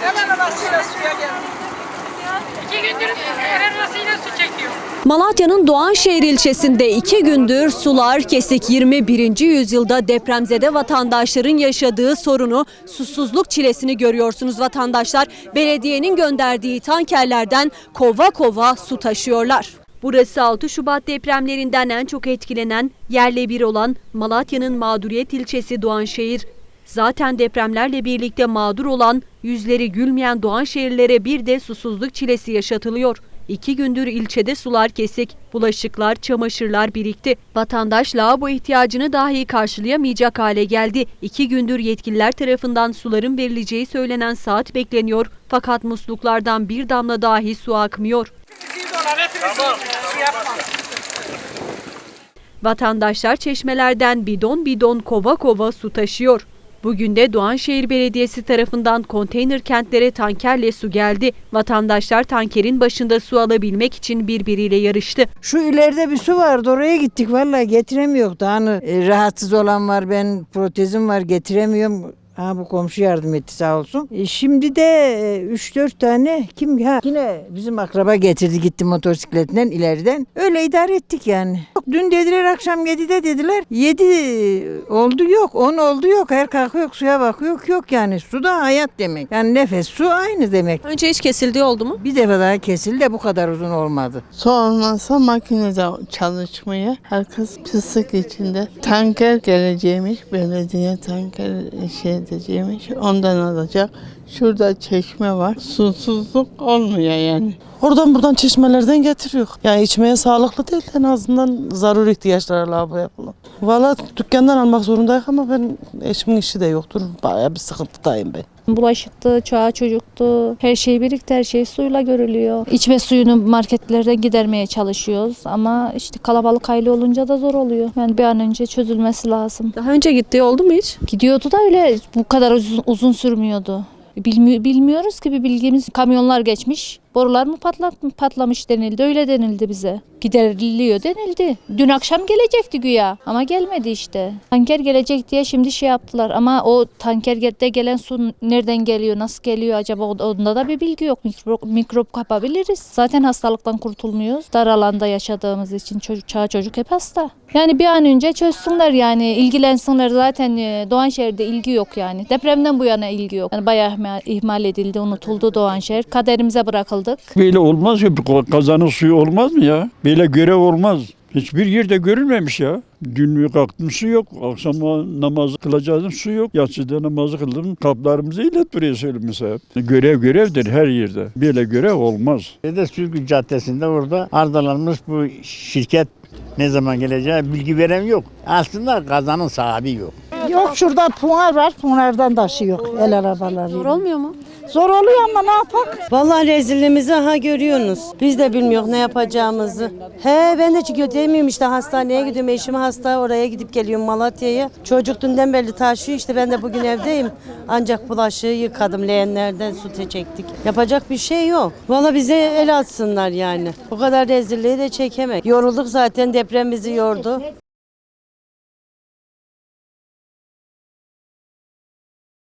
Hemen arasıyla suya geldik. İki gündür el arasıyla su çekiyor. Malatya'nın Doğanşehir ilçesinde iki gündür sular kesik 21. yüzyılda depremzede vatandaşların yaşadığı sorunu susuzluk çilesini görüyorsunuz vatandaşlar. Belediyenin gönderdiği tankerlerden kova kova su taşıyorlar. Burası 6 Şubat depremlerinden en çok etkilenen yerle bir olan Malatya'nın mağduriyet ilçesi Doğanşehir. Zaten depremlerle birlikte mağdur olan, yüzleri gülmeyen Doğanşehirlere bir de susuzluk çilesi yaşatılıyor. İki gündür ilçede sular kesik, bulaşıklar, çamaşırlar birikti. Vatandaş lavabo ihtiyacını dahi karşılayamayacak hale geldi. İki gündür yetkililer tarafından suların verileceği söylenen saat bekleniyor. Fakat musluklardan bir damla dahi su akmıyor. Vatandaşlar çeşmelerden bidon bidon kova kova su taşıyor. Bugün de Doğanşehir Belediyesi tarafından konteyner kentlere tankerle su geldi. Vatandaşlar tankerin başında su alabilmek için birbiriyle yarıştı. Şu ileride bir su vardı oraya gittik vallahi getiremiyor. Daha hani, e, rahatsız olan var ben protezim var getiremiyorum. Ha bu komşu yardım etti sağ olsun. E, şimdi de 3-4 tane kim ha yine bizim akraba getirdi gitti motosikletinden ileriden. Öyle idare ettik yani. Yok, dün dediler akşam 7'de dediler. 7 oldu yok 10 oldu yok. Her kalkıyor suya bakıyor yok yok yani. Su da hayat demek. Yani nefes su aynı demek. Önce hiç kesildiği oldu mu? Bir defa daha kesildi de bu kadar uzun olmadı. Su olmazsa makinede çalışmaya herkes pislik içinde. Tanker geleceğimiş, belediye tanker şey edeceğimiş, ondan alacak. Şurada çeşme var, susuzluk olmuyor yani. Oradan buradan çeşmelerden getiriyor. Yani içmeye sağlıklı değil en azından zaruri ihtiyaçlara lavabo yapılır. Valla dükkandan almak zorundayız ama ben eşimin işi de yoktur. Bayağı bir sıkıntıdayım ben. Bulaşıktı, çoğu çocuktu. Her şey birikti, her şey suyla görülüyor. İçme suyunu marketlerden gidermeye çalışıyoruz ama işte kalabalık aile olunca da zor oluyor. Yani bir an önce çözülmesi lazım. Daha önce gittiği oldu mu hiç? Gidiyordu da öyle bu kadar uzun, uzun sürmüyordu. Bilmi- bilmiyoruz ki bir bilgimiz kamyonlar geçmiş. Borular mı patlat patlamış denildi. Öyle denildi bize. Gideriliyor denildi. Dün akşam gelecekti güya ama gelmedi işte. Tanker gelecek diye şimdi şey yaptılar ama o tankerde gelen su nereden geliyor, nasıl geliyor acaba onda da bir bilgi yok. Mikrop, mikrop kapabiliriz. Zaten hastalıktan kurtulmuyoruz. Dar alanda yaşadığımız için çocuk, çağ çocuk hep hasta. Yani bir an önce çözsünler yani ilgilensinler zaten e, Doğanşehir'de ilgi yok yani. Depremden bu yana ilgi yok. Yani bayağı ihmal edildi, unutuldu Doğanşehir. Kaderimize bırakıldık. Böyle olmaz ya. Kazanın suyu olmaz mı ya? Böyle görev olmaz. Hiçbir yerde görülmemiş ya. Dün kalktım su yok. Akşam namazı kılacağız su yok. Yatsıda namazı kıldım. Kaplarımızı ilet buraya söyleyeyim mesela. Görev görevdir her yerde. Böyle görev olmaz. de Sürgün Caddesi'nde orada ardalanmış bu şirket ne zaman geleceği bilgi veren yok. Aslında kazanın sahibi yok. Yok şurada punar var. Punardan taşıyor el arabaları. Zor olmuyor mu? Zor oluyor ama ne yapak? Vallahi rezilliğimizi ha görüyorsunuz. Biz de bilmiyoruz ne yapacağımızı. He ben de çıkıyor demiyorum işte hastaneye gidiyorum. Eşim hasta oraya gidip geliyorum Malatya'ya. Çocuk dünden belli taşıyor işte ben de bugün evdeyim. Ancak bulaşığı yıkadım leğenlerden su çektik. Yapacak bir şey yok. Vallahi bize el atsınlar yani. Bu kadar rezilliği de çekemek. Yorulduk zaten deprem bizi yordu.